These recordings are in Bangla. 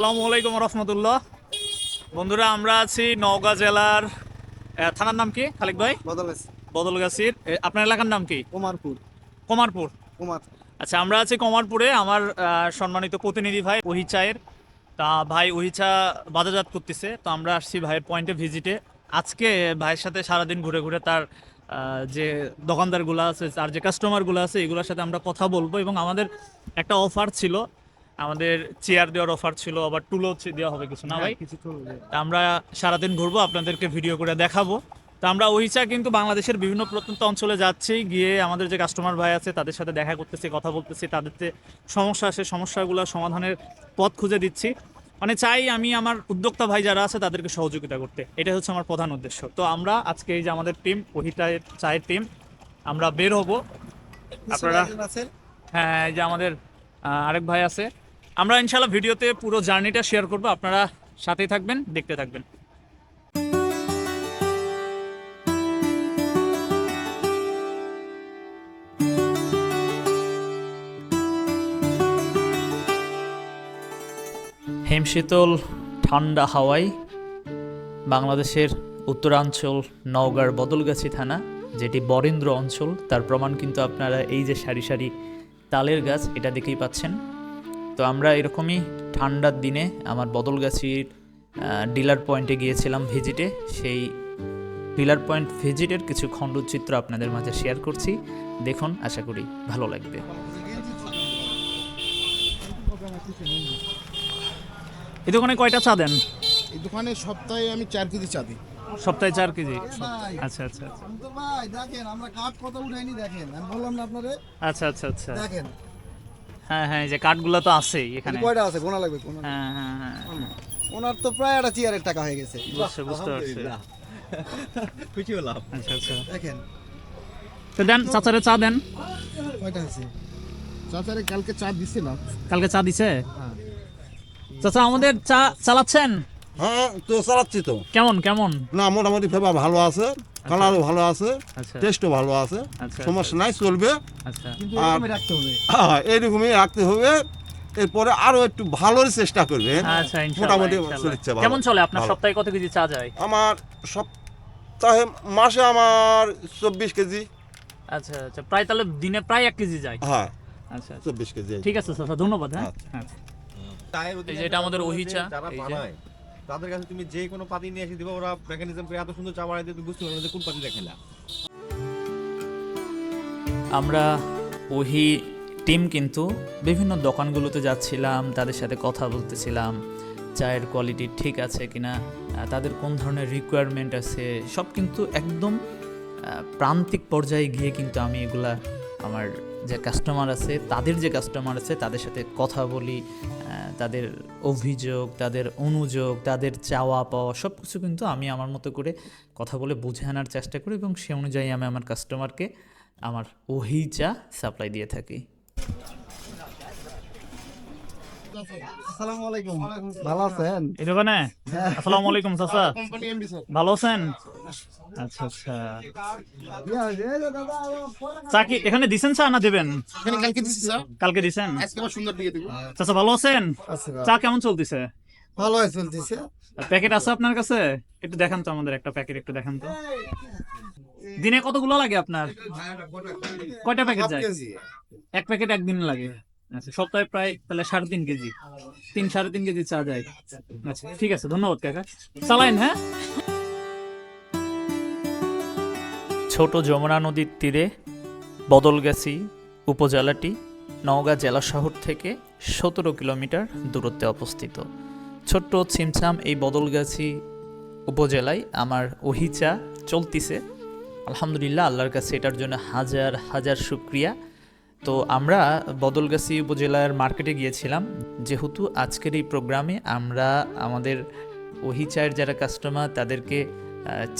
আসসালামু আলাইকুম রহমতুল্লাহ। বন্ধুরা আমরা আছি নওগাঁ জেলার থানার নাম কি খালিক ভাই? বদলগাছির। আপনার এলাকার নাম কি? কুমারপুর। কমারপুর। কুমার। আচ্ছা আমরা আছি কুমারপুরে। আমার সম্মানিত প্রতিনিধি ভাই ওহি চায়ের। তা ভাই ওহি চা বাজারজাত করতেছে। তো আমরা আসছি ভাইয়ের পয়েন্টে ভিজিটে। আজকে ভাইয়ের সাথে সারাদিন ঘুরে ঘুরে তার আহ, যে দোকানদারগুলো আছে আর যে কাস্টমারগুলো আছে এগুলোর সাথে আমরা কথা বলব। এবং আমাদের একটা অফার ছিল আমাদের চেয়ার দেওয়ার অফার ছিল আবার টুলও দেওয়া হবে কিছু না ভাই? চলবে তা আমরা সারাদিন ঘুরবো আপনাদেরকে ভিডিও করে দেখাবো। তো আমরা ওইচা কিন্তু বাংলাদেশের বিভিন্ন প্রত্যন্ত অঞ্চলে যাচ্ছি গিয়ে আমাদের যে কাস্টমার ভাই আছে তাদের সাথে দেখা করতেছি কথা বলতেছি তাদের যে সমস্যা আছে সমস্যাগুলো সমাধানের পথ খুঁজে দিচ্ছি। মানে চাই আমি আমার উদ্যোক্তা ভাই যারা আছে তাদেরকে সহযোগিতা করতে। এটা হচ্ছে আমার প্রধান উদ্দেশ্য। তো আমরা আজকে এই যে আমাদের টিম ওহিটায়ের চায়ের টিম আমরা বের হব। আপনারা হ্যাঁ এই যে আমাদের আহ, আরেক ভাই আছে। আমরা ইনশাল্লাহ ভিডিওতে পুরো জার্নিটা শেয়ার করব। আপনারা সাথেই থাকবেন, দেখতে থাকবেন। হিমশীতল, ঠান্ডা হাওয়ায় বাংলাদেশের উত্তরাঞ্চল, নওগাঁর বদলগাছি থানা, যেটি বরেন্দ্র অঞ্চল, তার প্রমাণ কিন্তু আপনারা এই যে সারি সারি তালের গাছ, এটা দেখেই পাচ্ছেন। তো আমরা এরকমই ঠান্ডার দিনে আমার বদলগাছির ডিলার পয়েন্টে গিয়েছিলাম ভিজিটে সেই ডিলার পয়েন্ট ভিজিটের কিছু খণ্ডচিত্র আপনাদের মাঝে শেয়ার করছি। দেখুন আশা করি ভালো লাগবে। এই দোকানে কয়টা চা দেন? এই দোকানে সপ্তাহে আমি চার কেজি চা দিই। সপ্তাহে চার কেজি? আচ্ছা আচ্ছা আচ্ছা। ভাই দেখেন আমরা কাঠ কত উঠাইনি দেখেন। আমি বললাম না আপনারে। আচ্ছা আচ্ছা আচ্ছা। দেখেন হ্যাঁ হ্যাঁ যে কাঠগুলো তো আছেই এখানে। কয়টা আছে? গোনা লাগবে গোনা হ্যাঁ হ্যাঁ হ্যাঁ। ওনার তো প্রায় একটা চেয়ারের টাকা হয়ে গেছে। বুঝতে বুঝতে পারছি। খুশি হলাম। আচ্ছা আচ্ছা। দেখেন। তো দেন চাচারে চা দেন। কয়টা আছে চাচারে কালকে চা দিছিলাম কালকে চা দিছে? হ্যাঁ। চাচা আমাদের চা চালাচ্ছেন? হ্যাঁ তো চালাচ্ছি তো। কেমন কেমন? না মোটামুটি ফেবার ভালো আছে। কালারও ভালো আছে আচ্ছা। টেস্টও ভালো আছে আচ্ছা সমস্যা নাই চলবে। আচ্ছা। আর- এরকমই রাখতে হবে। হ্যাঁ, এইরকমই রাখতে হবে। এরপরে আরও একটু ভালোর চেষ্টা করবে। আচ্ছা মোটামুটি চলছে কেমন চলে আপনার সপ্তাহে কত কেজি চা যায়? আমার সপ্তাহে মাসে আমার চব্বিশ কেজি। আচ্ছা আচ্ছা প্রায় তাহলে দিনে প্রায় এক কেজি যায়। হ্যাঁ আচ্ছা আচ্ছা। চব্বিশ কেজি। ঠিক আছে চাচা ধন্যবাদ হ্যাঁ। আচ্ছা। এটা আমাদের ওহি চা, যারা বানায় তাদের কাছে তুমি যে কোনো পাতি নিয়ে এসে দিবে, ওরা মেকানিজম করে এত সুন্দর চা দিয়ে তুমি বুঝতে পারবে যে কোন পাতিটা খেলা। আমরা ওহি টিম কিন্তু বিভিন্ন দোকানগুলোতে যাচ্ছিলাম, তাদের সাথে কথা বলতেছিলাম, চায়ের কোয়ালিটি ঠিক আছে কিনা তাদের কোন ধরনের রিকোয়ারমেন্ট আছে, সব কিন্তু একদম প্রান্তিক পর্যায়ে গিয়ে কিন্তু আমি এগুলা আমার যে কাস্টমার আছে, তাদের যে কাস্টমার আছে, তাদের সাথে কথা বলি তাদের অভিযোগ, তাদের অনুযোগ, তাদের চাওয়া পাওয়া সব কিছু কিন্তু আমি আমার মতো করে কথা বলে বুঝে আনার চেষ্টা করি এবং সে অনুযায়ী আমি আমার কাস্টমারকে আমার ওহি চা সাপ্লাই দিয়ে থাকি। আসসালামু আলাইকুম। ভালো আছেন? এই দোকানে? আসসালামু আলাইকুম চাচা। কোম্পানি এমডি স্যার ভালো আছেন? আচ্ছা আচ্ছা। চা কি এখানে দিছেন চা না দেবেন? এখানে কালকে দিছি স্যার। কালকে দিছেন? আজকে সুন্দর দিয়ে দেবো। চাচা ভালো আছেন? চা কেমন চলতেছে? ভালো চলতেছে। প্যাকেট আছে আপনার কাছে? একটু দেখান তো আমাদের একটা প্যাকেট একটু দেখান তো। দিনে কতগুলো লাগে আপনার? কয়টা প্যাকেট যায়? এক প্যাকেট একদিন লাগে। আচ্ছা সপ্তাহে প্রায় তাহলে সাড়ে তিন কেজি। তিন সাড়ে তিন কেজি চা যায়। আচ্ছা ঠিক আছে, ধন্যবাদ কাকা। চালাইন হ্যাঁ? ছোট যমুনা নদীর তীরে বদলগাছি উপজেলাটি নওগাঁ জেলা শহর থেকে সতেরো কিলোমিটার দূরত্বে অবস্থিত। ছোট্ট ছিমছাম এই বদলগাছি উপজেলায় আমার ওহিচা চলতিছে। আলহামদুলিল্লাহ, আল্লাহর কাছে এটার জন্য হাজার হাজার শুক্রিয়া। তো আমরা বদলগাছি উপজেলার মার্কেটে গিয়েছিলাম। যেহেতু আজকের এই প্রোগ্রামে আমরা আমাদের ওহি চায়ের যারা কাস্টমার তাদেরকে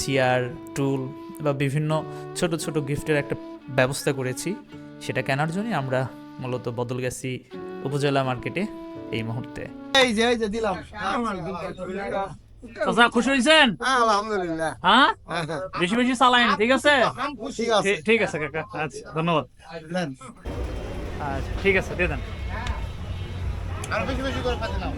চেয়ার টুল বা বিভিন্ন ছোট ছোট গিফটের একটা ব্যবস্থা করেছি। সেটা কেনার জন্যই আমরা মূলত বদলগাছি উপজেলা মার্কেটে এই মুহূর্তে। এই যে এই যে, দিলাম। চাচা খুশি হয়েছেন আলহামদুলিল্লাহ। হ্যাঁ? বেশি বেশি চালাইন ঠিক আছে? ঠিক আছে। ঠিক- ঠিক আছে কাকা। আচ্ছা ধন্যবাদ। আচ্ছা ঠিক আছে দিয়ে দেন। আর বেশি বেশি করে পাতি নাও।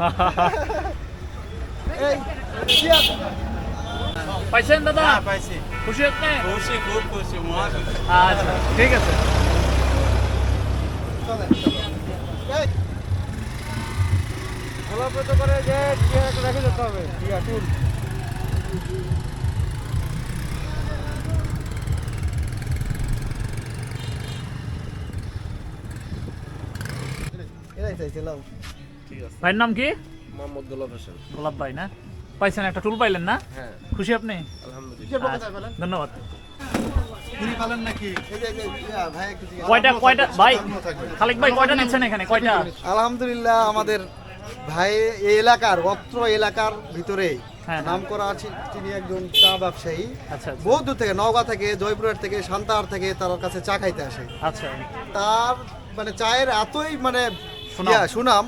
পাইছেন দাদা? হ্যাঁ পাইছি। খুশি আপনি খুশি খুব খুশি মহা আচ্ছা ঠিক আছে। এই, গোলাপত করে যে রেখে যেতে হবে। চাইছে লাও। ভাইয়ের নাম কি? মোহাম্মদ গোলাপ হোসেন। গোলাপ ভাই না? পাইছেন একটা টুল পাইলেন না? হ্যাঁ। খুশি আপনি? আলহামদুলিল্লাহ। আচ্ছা, ধন্যবাদ। পুরি পালেন নাকি? এই যে এই যে, ভাই একটু কয়টা কয়টা? ভাই খালিক ভাই কয়টা নিচ্ছেন এখানে? কয়টা? আলহামদুলিল্লাহ আমাদের ভাই এই এলাকার অত্র এলাকার ভিতরে হ্যাঁ। নাম করা আছে তিনি একজন চা ব্যবসায়ী আচ্ছা আচ্ছা, বহু দূর থেকে নওগাঁ থেকে জয়পুরের থেকে সান্তাহার থেকে তার কাছে চা খাইতে আসে আচ্ছা তার মানে চায়ের এতই মানে সুনাম।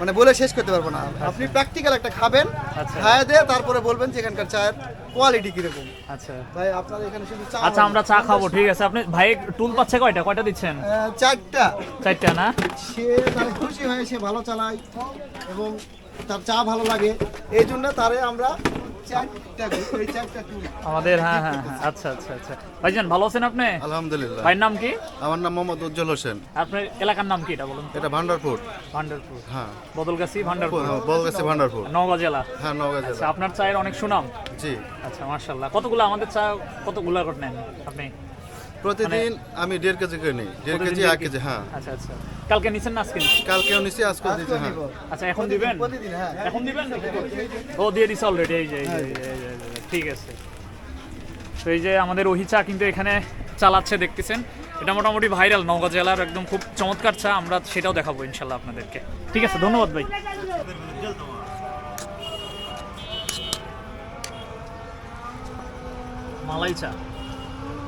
মানে বলে শেষ করতে পারব না। আপনি প্র্যাকটিক্যাল একটা খাবেন খায়া খায় দিয়ে তারপরে বলবেন যে এখানকার চায়ের কোয়ালিটি কীরকম। আচ্ছা। ভাই আপনার এখানে শুধু চা আচ্ছা আমরা চা খাব ঠিক আছে। আপনি ভাই টুল পাচ্ছে কয়টা? কয়টা দিচ্ছেন? চারটা। চারটা না? সে তার খুশি হয়ে সে ভালো চালায় এবং তার চা ভালো লাগে। এই জন্য তারে আমরা আমাদের হ্যাঁ হ্যাঁ হ্যাঁ আচ্ছা আচ্ছা আচ্ছা। ভাইজান ভালো আছেন আপনি? আলহামদুলিল্লাহ। ভাইয়ের নাম কি? আমার নাম মোহাম্মদ উজ্জ্বল হোসেন। আপনার এলাকার নাম কি এটা বলুন তো? এটা ভান্ডারপুর। ভান্ডারপুর। হ্যাঁ। বদলগাছি ভান্ডারপুর। বলগেছে ভান্ডারপুর। নওগাঁ জেলা। হ্যাঁ নওগাঁ আচ্ছা জেলা আপনার চায়ের অনেক সুনাম? জি। আচ্ছা মার্শাল্লাহ কতগুলো আমাদের চা কতগুলো ঘটনা নেন আপনি? প্রতিদিন আমি দেড় কেজি করে নিই। দেড় কেজি এক কেজি হ্যাঁ। আচ্ছা আচ্ছা। কালকে নিছেন না আজকে? কালকেও নিছি দিচ্ছি আজকেও হ্যাঁ। আচ্ছা এখন দিবেন? প্রতিদিন হ্যাঁ। এখন দিবেন ও দিয়ে দিছে অলরেডি এই যে এই যে, এই যে, এই যে, এই যে, ঠিক আছে। তো এই যে আমাদের ওহি চা কিন্তু এখানে চালাচ্ছে দেখতেছেন। এটা মোটামুটি ভাইরাল নওগাঁ জেলার একদম খুব চমৎকার চা আমরা সেটাও দেখাবো ইনশাল্লাহ আপনাদেরকে। ঠিক আছে ধন্যবাদ ভাই। মালাই চা।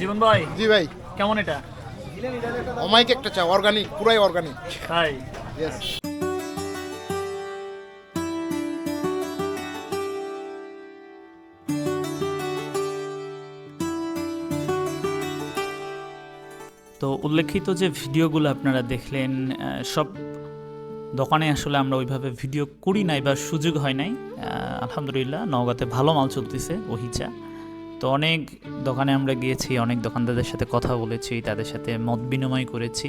জীবন ভাই? জি ভাই। কেমন এটা? অমাইক একটা চা অর্গানিক পুরাই অর্গানিক তাই? ইয়েস তো উল্লেখিত যে ভিডিওগুলো আপনারা দেখলেন সব দোকানে আসলে আমরা ওইভাবে ভিডিও করি নাই বা সুযোগ হয় নাই। আহ, আলহামদুলিল্লাহ নওগাঁতে ভালো মাল চলতেছে ওহিচা। তো অনেক দোকানে আমরা গিয়েছি, অনেক দোকানদারদের সাথে কথা বলেছি, তাদের সাথে মত বিনিময় করেছি।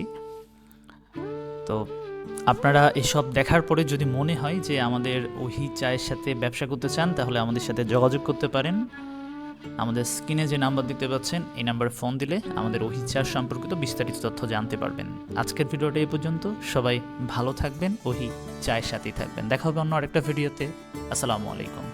তো আপনারা এসব দেখার পরে যদি মনে হয় যে আমাদের ওহি চায়ের সাথে ব্যবসা করতে চান, তাহলে আমাদের সাথে যোগাযোগ করতে পারেন। আমাদের স্ক্রিনে যে নাম্বার দেখতে পাচ্ছেন, এই নাম্বারে ফোন দিলে আমাদের ওহি চা সম্পর্কিত বিস্তারিত তথ্য জানতে পারবেন। আজকের ভিডিওটা এই পর্যন্ত। সবাই ভালো থাকবেন ওহি চায়ের সাথেই থাকবেন। দেখা হবে অন্য আরেকটা ভিডিওতে। আসসালামু আলাইকুম।